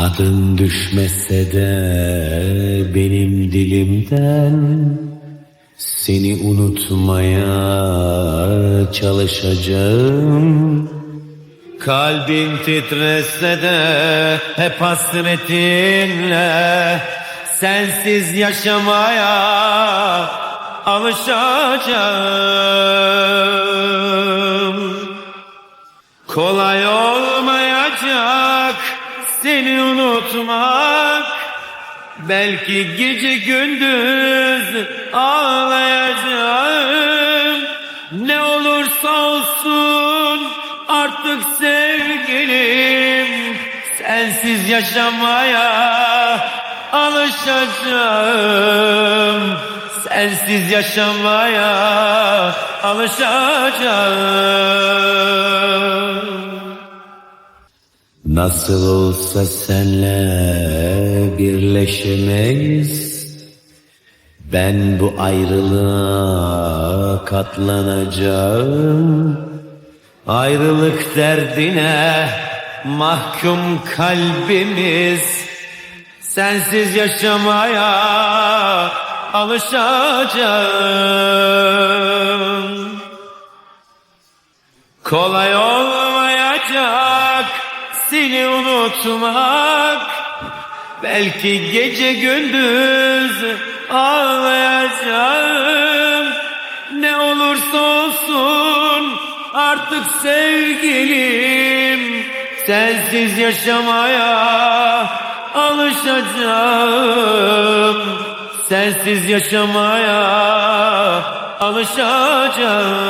Adın düşmese de benim dilimden Seni unutmaya çalışacağım. Kalbim titrese de hep hasretinle Sensiz yaşamaya alışacağım. Kolay olmayacak seni unutmak. Belki gece gündüz ağlayacağım. Ne olursa olsun artık sevgilim Sensiz yaşamaya alışacağım. Sensiz yaşamaya alışacağım Nasıl olsa senle birleşemeyiz. Ben bu ayrılığa katlanacağım. Ayrılık derdine mahkum kalbimiz. Sensiz yaşamaya alışacağım. Kolay olmayacak seni unutmak Belki gece gündüz ağlayacağım. Ne olursa olsun artık sevgilim Sensiz yaşamaya alışacağım. Sensiz yaşamaya alışacağım